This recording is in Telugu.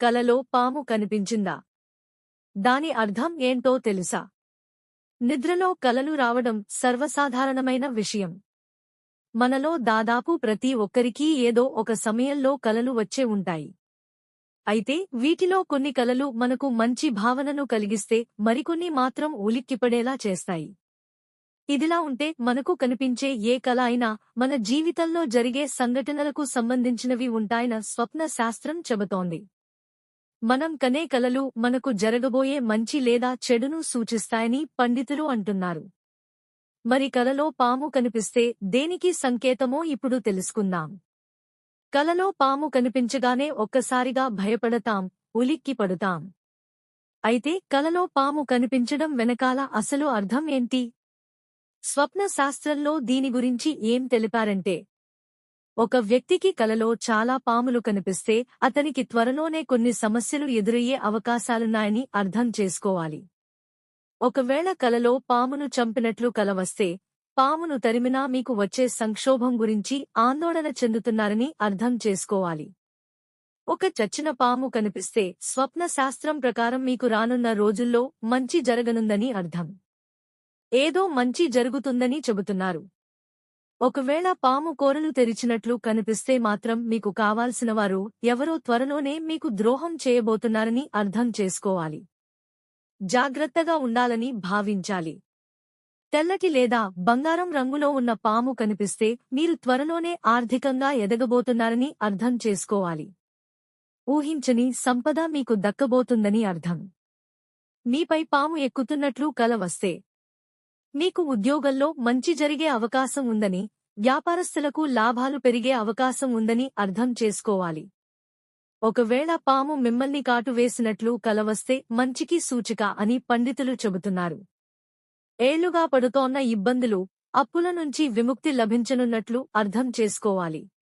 కలలో పాము కనిపించిందా? దాని అర్థం ఏంటో తెలుసా? నిద్రలో కలలు రావడం సర్వసాధారణమైన విషయం. మనలో దాదాపు ప్రతి ఒక్కరికీ ఏదో ఒక సమయంలో కలలు వచ్చే ఉంటాయి. అయితే వీటిలో కొన్ని కలలు మనకు మంచి భావనను కలిగిస్తే మరికొన్ని మాత్రం ఉలిక్కిపడేలా చేస్తాయి. ఇదిలా ఉంటే మనకు కనిపించే ఏ కల అయినా మన జీవితంలో జరిగే సంఘటనలకు సంబంధించినవి ఉంటాయన స్వప్న శాస్త్రం చెబుతోంది. మనం కనే కలలు మనకు జరగబోయే మంచి లేదా చెడును సూచిస్తాయని పండితులు అంటున్నారు. మరి కలలో పాము కనిపిస్తే దేనికి సంకేతమో ఇప్పుడు తెలుసుకుందాం. కలలో పాము కనిపించగానే ఒక్కసారిగా భయపడతాం ఉలిక్కి పడుతాం. అయితే కలలో పాము కనిపించడం వెనకాల అసలు అర్థం ఏంటి? స్వప్న శాస్త్రంలో దీని గురించి ఏం తెలిపారంటే ఒక వ్యక్తికి కలలో చాలా పాములు కనిపిస్తే అతనికి త్వరలోనే కొన్ని సమస్యలు ఎదురయ్యే అవకాశాలున్నాయని అర్థం చేసుకోవాలి. ఒకవేళ కలలో పామును చంపినట్లు కల వస్తే పామును తరిమినా మీకు వచ్చే సంక్షోభం గురించి ఆందోళన చెందుతున్నారని అర్థం చేసుకోవాలి. ఒక చచ్చిన పాము కనిపిస్తే స్వప్న శాస్త్రం ప్రకారం మీకు రానున్న రోజుల్లో మంచి జరగనుందని అర్థం. ఏదో మంచి జరుగుతుందని చెబుతున్నారు. ఒకవేళ పాము కోరలు తెరిచినట్లు కనిపిస్తే మాత్రం మీకు కావాల్సినవారు ఎవరో త్వరలోనే మీకు ద్రోహం చేయబోతున్నారని అర్థం చేసుకోవాలి. జాగ్రత్తగా ఉండాలని భావించాలి. తెల్లటి లేదా బంగారం రంగులో ఉన్న పాము కనిపిస్తే మీరు త్వరలోనే ఆర్థికంగా ఎదగబోతున్నారని అర్థం చేసుకోవాలి. ఊహించని సంపద మీకు దక్కబోతుందని అర్థం. మీపై పాము ఎక్కుతున్నట్లు కల వస్తే నీకు ఉద్యోగంలో మంచి జరిగే అవకాశం ఉందని వ్యాపారస్తులకు లాభాలు పెరిగే అవకాశం ఉందని అర్థం చేసుకోవాలి. ఒకవేళ పాము మిమ్మల్ని కాటు వేసినట్లు కలవస్తే మంచికి సూచిక అని పండితులు చెబుతున్నారు. ఏళ్ళుగా పడుతోన్న ఇబ్బందులు అప్పుల నుంచి విముక్తి లభించనున్నట్లు అర్థం చేసుకోవాలి.